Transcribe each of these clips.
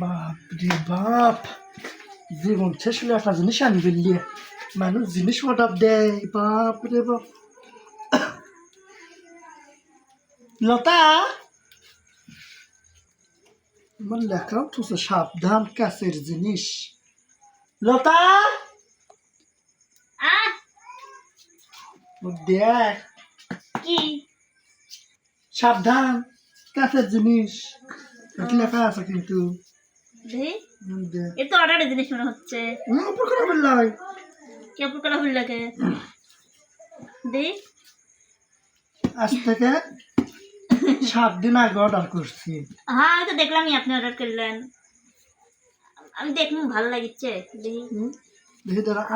বাপ রে বাপ। জীবন শেষ হলে একটা জিনিস আনি ফেললি মানুষ জিনিস অর্ডার দেয় বাপ রে বাপ। লতা? আমার লেখাও তো সাবধান কাছের জিনিস। লতা? দেখ। কি? সাবধান কাছের জিনিস। লেখা আছে কিন্তু। এ তো অর্ডারের জিনিস মনে হচ্ছে। করে বললাই কে করা লাগে আজ থেকে সাত দিন আগে অর্ডার করছি। হ্যাঁ আমি তো দেখলামই আপনি অর্ডার করলেন। আমি দেখলাম ভালো লাগিচ্ছে। দেখি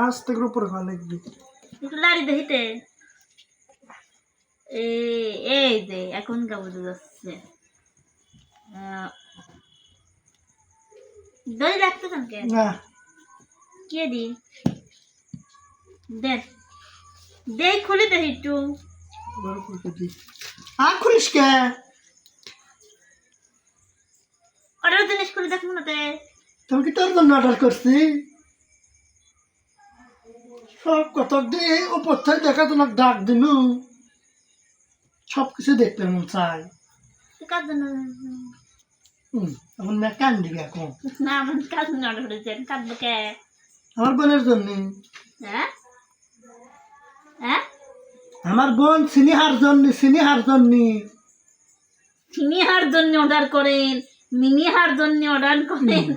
আজ থেকে উপরে ভালো লাগবে। একটু লাড়ি দেখিতে। এই এই যে এখন বোঝা যাচ্ছে। দই রাখতে কেন? কে না। কে দি দেখ। দেখ খুলে দেখি একটু। দি আর খুলিস কে? অর্ডার জিনিস খুলে দেখুন না তে তুমি কি তোর জন্য অর্ডার করছি? সব কত দিয়ে উপর থেকে দেখা তোমার ডাক দিনু। সব কিছু দেখতে মন চাই তো আমার মেয়ে কান্দি এখন। না আমার কাজ কাঁদবো কে? আমার বোনের জন্য। হ্যাঁ? হ্যাঁ? আমার বোন সিনিহার জন্য সিনিহার জন্য। মিনিহার জন্য অর্ডার করেন মিনিহার জন্য অর্ডার করেন।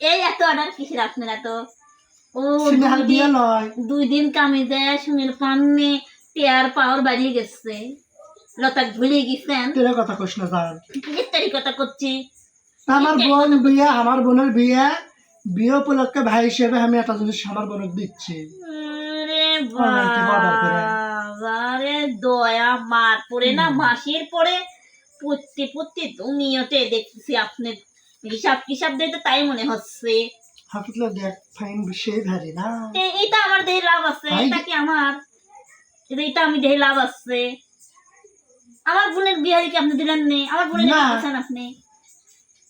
এই এত অর্ডার কিসের আপনার এত? ও দুই দিন- নয় দুই দিন কামে দেয় সুমির পান্নে টেয়ার পাওয়ার বাড়িয়ে গেছে। লতা ভুলে গেছেন। তেরে কথা কইস না জান। তারি কথা করছি আমার বোন বিয়ে আমার বোনের বিয়ে বিয়ে উপলক্ষে ভাই হিসেবে আমি একটা জিনিস আমার বোনকে দিচ্ছি। রে Online থেকে order করে। বাবা রে দয়া মার পরে না মাসির পরে পড়তে পড়তে তুমিওতে দেখতেছি আপনার হিসাব কিসাব দিতে তাই মনে হচ্ছে। হাফিজলা দেখ ফাইন সেই ভারী না। তে এইটা আমার দেহে লাভ আছে এটা কি আমার? এইটা আমি দেহে লাভ আছে। আমার বোনের বিয়ে কি আপনি দিলেন নে? আমার বোনের না। কি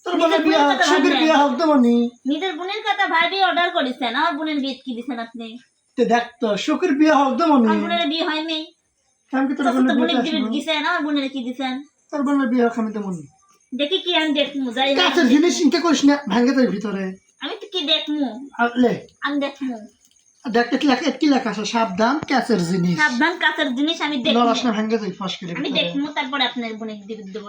তোর বোনের বিয়ে হোক কথা সুখের বিয়ে হোক দেবনি নিজের বোনের কথা ভাবি অর্ডার করেছেন আমার বোনের বিয়ে কি দিছেন আপনি? তে দেখ তো বিয়ে হোক আমার বোনের বিয়ে হয়নি আমি কি তোর বোনের বিয়ে দিছেন আমার বোনের কি দিছেন? তোর বোনের বিয়ে হোক আমি দেবনি দেখি কি আমি দেখমু যাই। কাছের জিনিস করিস না ভাঙ্গে তোর ভিতরে। আমি তো কি দেখমু লে। আমি দেখমু দেখ কি লেখা কি লেখা আছে? সাবধান জিনিস। সাবধান কাছের জিনিস আমি দেখমু লড়াস না ভাঙ্গে যাই ফস করে আমি দেখমু তারপরে আপনার দেবো দেবো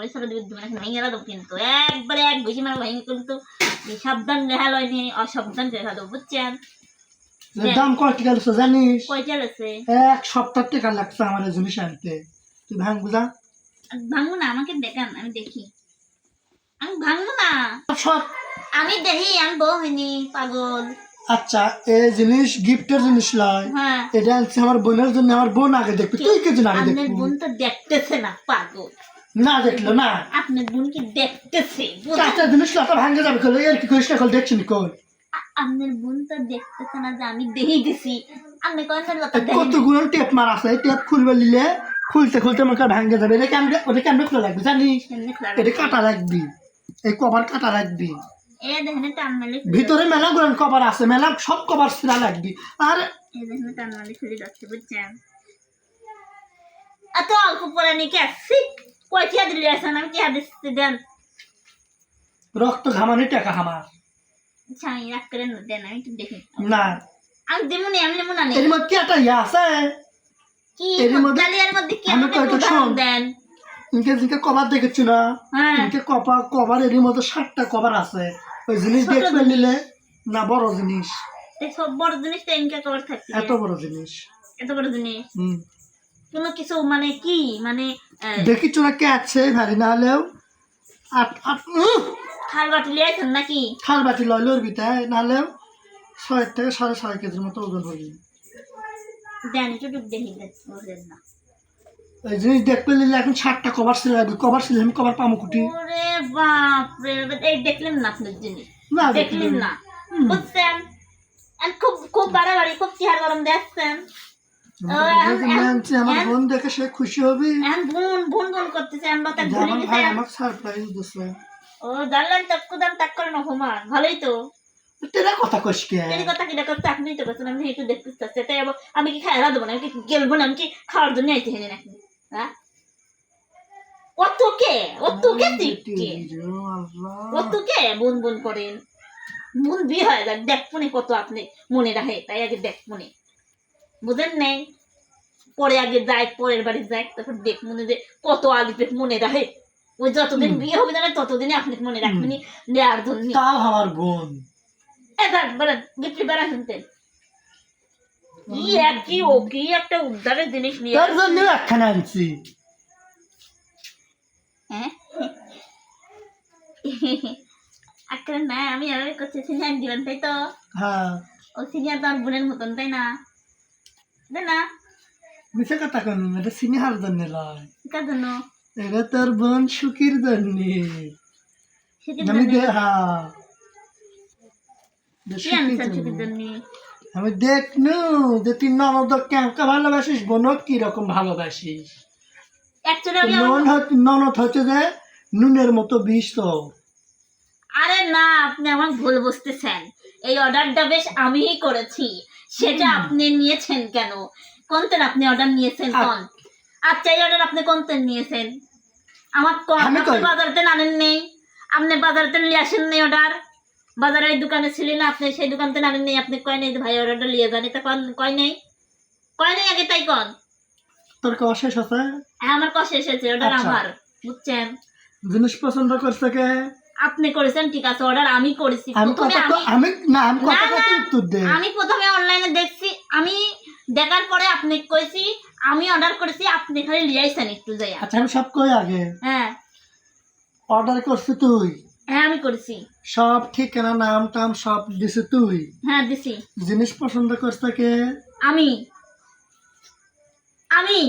ভেঙে কিন্তু। একবারে এক বেশি মানে ভেঙে কিন্তু এই সাবধান রেহা লয় নিয়ে অসাবধান রেহা দেবো বুঝছেন? দাম কয় টাকা লাগছে জানিস? কয়টা আছে এক সপ্তাহ টাকা লাগছে আমার এই জিনিস আনতে। তুই ভাঙ বুঝা ভাঙবো না আমাকে দেখান আমি দেখি। আমি ভাঙবো না। সব আমি দেখি আমি বউ হইনি পাগল। আচ্ছা এই জিনিস গিফটের জিনিস লয়। হ্যাঁ। এটা আনছে আমার বোনের জন্য আমার বোন আগে দেখবি। তুই কি জন্য আগে আপনার দেখবি? বোন তো দেখতেছে না পাগল। না দেখল না। আপনার বোন কি দেখতেছে? চারটা জিনিস লতা যাবে কল এর কি না কল নি আপনার বোন তো দেখতেছে না যে আমি দেখে লতা দেখেন। কতগুলো টেপ মার আছে? টেপ খুলবে নিলে খুলতে খুলতে কর ভাঙ্গে যাবে। এটা কেমন ওটা কেমন খোলা লাগবে জানিস? এটা কাটা রাখবি এই কভার কাটা রাখবি ভিতরে মেলা গুলো কভার আছে মেলা সব কভার সিরা রাখবি আর এ দেখেন টান খুলে যাচ্ছে বুঝছেন? এত অল্প পরে নি কে সিক কয় টিয়া দিলে আসেন আমি টিয়া দিচ্ছি দেন। রক্ত ঘামানি টাকা হামার আচ্ছা আমি রাগ করে না দেন আমি একটু দেখি। না। আমি দেবো না আমি নেব না। এর মধ্যে কি একটা ইয়ে আছে। কি এর মধ্যে- ডালিয়ার মধ্যে কি আমি আমাকে কয়টা শোন। দেন। ইনকে কভার দেখেছি না? হ্যাঁ। ইনকে কভার কভার এর মধ্যে সাতটা কভার আছে। ওই জিনিস দেখবে জিনিস। নিলে না বড় জিনিস? সব বড় কভার থাকছে এত বড় জিনিস। এত বড় জিনিস। হুম। কোনো কিছু মানে কি? মানে দেখিছো না কে আছে ভারী না হলেও। আট আট খাল বাটি নাকি? থাল বাটি লয় লড়বি তাই? না হলেও ছয় থেকে সাড়ে ছয় কেজির মতো ওজন হবি দেন একটু দেখি না। জিনিস নিলে এখন ষাটটা কভার কভার কভার পামো কুটি। ওরে বাপ রে এই দেখলেন না আপনার জিনিস? না দেখলেন না? বুঝছেন? আর খুব খুব বাড়াবাড়ি খুব চেহার গরম দেখছেন? ও, এখন- দেখছি আমার বোন দেখে সে খুশি হবি? বোন বোন বোন করতেছে আমরা তার যে ভুলে আমার ভাই গেছেন আমাকে সারপ্রাইজ দিচ্ছে ও জানলেন চক্কু দাম তাক করে অপমান ভালোই তো। তেরা কথা কে? কথা কি দেখো আপনি তো করছেন আমি একটু দেখতে চাচ্ছি। তাই আমি কি খাই দেবো না? আমি কি গেলবো না? আমি কি খাওয়ার জন্য আইতে হেনে নাকি হ্যাঁ? ও তোকে ও তোকে দিকে ও তোকে বোন বোন করেন বোন বিয়ে হয় যাক দেখ মনে কত আপনি মনে রাখে তাই আগে দেখ মনে। বুঝেন নেই? পরে আগে যাই পরের বাড়ি যাই তারপর দেখ মনে যে কত আলিপে মনে রাখে। ওই যতদিন বিয়ে হবে না ততদিনে আপনি মনে রাখবেন নেয়ার জন্য তাও আমার বোন। এবার বেড়ান গিফট বেড়া শুনতেন কি এক কি ও কি একটা উদ্ধারের জিনিস নিয়ে তার জন্য একখানা আনছি। হ্যাঁ? একটা না আমি আর করছি সিনিয়র দিবেন তাই তো? হ্যাঁ। ও সিনিয়র তো আমার বোনের মতন তাই না? তাই না? মিশে কথা কেন এটা সিনেহার জন্য লয়। কার জন্য? এটা তোর বোন সুখীর জন্য। আমি জন্য? হ্যাঁ। সুখীর জন্য। আমি দেখনু যে তুই ননদ কেমকা ভালোবাসিস বোনক কি রকম ভালোবাসিস ননদ হচ্ছে যে নুনের মতো বিষ তো। আরে না আপনি আমার ভুল বুঝতেছেন। এই অর্ডারটা বেশ আমিই করেছি। সেটা আপনি নিয়েছেন কেন? কোনতেন আপনি অর্ডার নিয়েছেন কোন? আচ্ছা এই অর্ডার আপনি কোনতেন নিয়েছেন? আমার ক- আপনি বাজারতে আনেন নেই আপনি বাজারতে নিয়ে আসেন নেই অর্ডার? বাজারে এই দোকানে ছিলেন আপনি সেই দোকানতে আনেন নেই আপনি কয় নেই ভাই অর্ডারটা নিয়ে যান এটা কয় নেই? কয় নেই আগে তাই কন? তোর কি আছে? হ্যাঁ আমার কষে এসেছে অর্ডার আচ্ছা। আমার বুঝছেন? জিনিস পছন্দ করছে কে? আপনি করেছেন ঠিক আছে অর্ডার আমি করেছি। আমি না আমি কথা কথা উত্তর দে। আমি প্রথমে অনলাইনে দেখছি আমি দেখার পরে আপনি কইছি আমি অর্ডার করেছি আপনি খালি লিয়াইছেন একটু যাই আচ্ছা আমি সব কই আগে। হ্যাঁ। অর্ডার করছি তুই। হ্যাঁ আমি করেছি। সব ঠিকানা নাম টাম সব দিছি তুই। হ্যাঁ দিছি। জিনিস পছন্দ করছে কে আমি। আমি।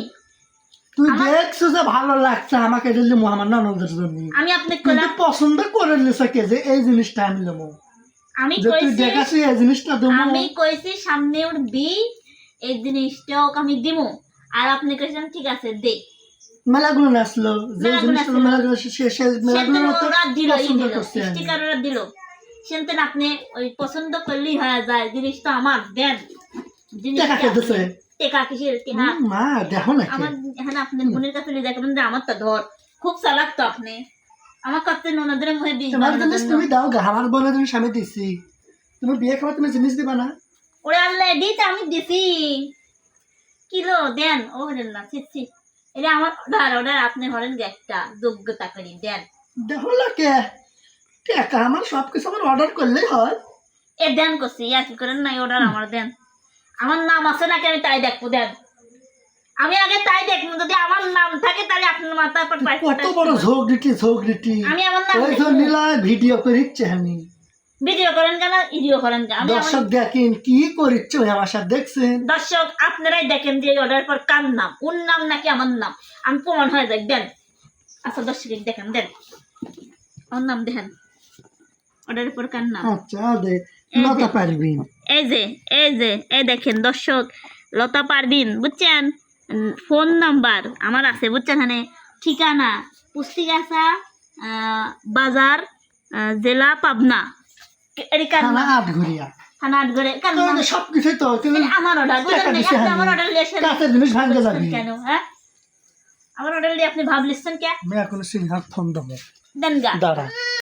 তুই দেখছ যে ভালো লাগছে আমাকে দিলি ননদের জন্য। আমি কিন্তু পছন্দ করে নিছে কে যে এই জিনিসটা আমি নেব আমি কইছি দেখাছি এই জিনিসটা দেবো আমি কইছি সামনে ওর বি এই জিনিসটা ওকে আমি দিমু। আর আপনি কইছেন ঠিক আছে দে। মেলাগুলো নাচলো যে নাচলো। মেলাগুলো সে সে মেলাগুলো পছন্দ করছে। স্টিকার ওরা দিল। সেদিন আপনি ওই পছন্দ করলেই হয়ে যায় জিনিসটা আমার দেন। টাকা কে দিছে? টেকা কিসের হ্যাঁ মা দেখো না আমার এখানে আপনার বোনের কাছে নিয়ে দেখবেন যে আমার তো ধর খুব চালাক তো আপনি। আমার কাছে ননদের তোমার জিনিস তুমি দাও আমার জিনিস আমি দিছি। তুমি বিয়ে খাবার তুমি জিনিস দিবা না। ওরে আল্লাহ দিতে আমি দিছি। কিলো দেন ও হলেন না এটা আমার অর্ডার অর্ডার আপনি হলেন একটা যোগ্যতা করি দেন কে? টাকা আমার সব কিছু আমার অর্ডার করলেই হয়। এ দেন করছি ইয়া কি করেন নাই অর্ডার আমার দেন। আমার নাম আছে নাকি আমি তাই দেখব দেন। আমি আগে তাই দেখব যদি আমার নাম থাকে তাহলে আপনার পাইপ কত বড় ঝোগরিটি ঝোগরিটি আমি আমার নাম ভিডিও করিচ্ছে আমি ভিডিও করেন কেন? ভিডিও করেন কেন? দর্শক দেখেন কি করিচ্ছে? আমার সাথে দেখছেন? দর্শক আপনারাই দেখেন যে অর্ডার পর কার নাম? ওর নাম নাকি আমার নাম? আমি প্রমাণ হয়ে যাক দেন। আচ্ছা দর্শক দেখেন দেন। ওর নাম দেখেন। অর্ডারের পর কার নাম? আচ্ছা দে এই যে। লতা পারবি এই যে এই যে এই দেখেন দর্শক লতা পারবিন বুঝছেন? ফোন নাম্বার আমার আছে বুঝছেন? মানে ঠিকানা পুস্তিগাছা আহ, বাজার জেলা পাবনা। থানা সব কিছুই তো কিন্তু আমার অর্ডার বুঝলেন আপনি আমার আমি। অর্ডার লিয়েছেন কাছের জিনিস ভাঙতে যাবি। কেন হ্যাঁ? আমার অর্ডার আপনি ভাবলিছেন কে? আমি এখন সিংহার ফোন দেবো দেন গা। দাঁড়া।